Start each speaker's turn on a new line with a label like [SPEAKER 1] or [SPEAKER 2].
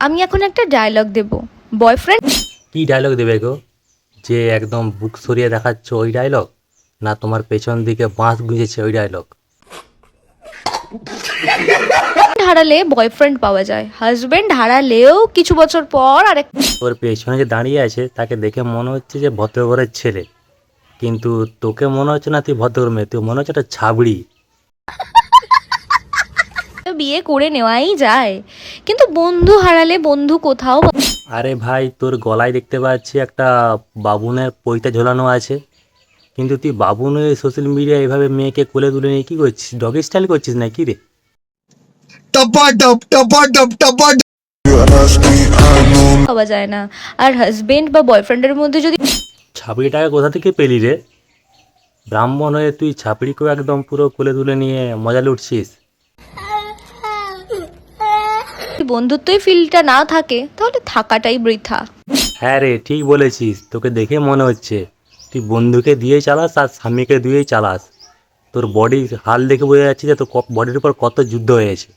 [SPEAKER 1] আমি এখন একটা ডায়লগ দেব। বয়ফ্রেন্ড
[SPEAKER 2] কি ডায়লগ দেবে গো? যে একদম বুক সরিয়ে দেখাচ্ছ ওই ডায়লগ না তোমার পেছন দিকে বাঁশ গুঁজেছে ওই ডায়লগ
[SPEAKER 1] হারালে বয়ফ্রেন্ড পাওয়া যায়। হাজবেন্ড হারালেও কিছু বছর পর আরেক
[SPEAKER 2] ওর পেছনে যে দাঁড়িয়ে আছে তাকে দেখে মনে হচ্ছে যে ভদ্রঘরের ছেলে। কিন্তু তোকে মনে হচ্ছে না তুই ভদ্রঘর মেয়ে তুই মনে হচ্ছে একটা ছাবড়ি
[SPEAKER 1] বিয়ে করে নেওয়াই যায়। কিন্তু বন্ধু হারালে বন্ধু কোথাও
[SPEAKER 2] আরে ভাই তোর গলায় দেখতে পাচ্ছি একটা বাবুনের পৈতা ঝোলানো আছে। কিন্তু তুই বাবুনের সোশ্যাল মিডিয়া এভাবে মেয়েকে কোলে তুলে নিয়ে কী করছিস? ডগ স্টাইল করছিস না কি রে?
[SPEAKER 3] Tapadum, tapadum, tapadum.
[SPEAKER 1] পাওয়া যায় না। আর হাজবেন্ড বা বয়ফ্রেন্ডের মধ্যে যদি
[SPEAKER 2] ছাপড়িটাকে কোথা থেকে পেলি রে? ব্রাহ্মণ হয়ে তুই ছাপড়িকেও একদম পুরো কোলে তুলে নিয়ে মজা লুটছিস।
[SPEAKER 1] বন্ধুত্বই ফিলটা না থাকে, তাহলে থাকাটাই বৃথা।
[SPEAKER 2] হ্যাঁ রে, ঠিক বলেছিস। তোকে দেখে মনে হচ্ছে, তুই বন্ধুকে দিয়ে চালাস আর স্বামীকে দিয়েই চালাস। তোর বডি হাল দেখে বোঝা যাচ্ছে যে তোর বডির উপর কত যুদ্ধ হয়েছে।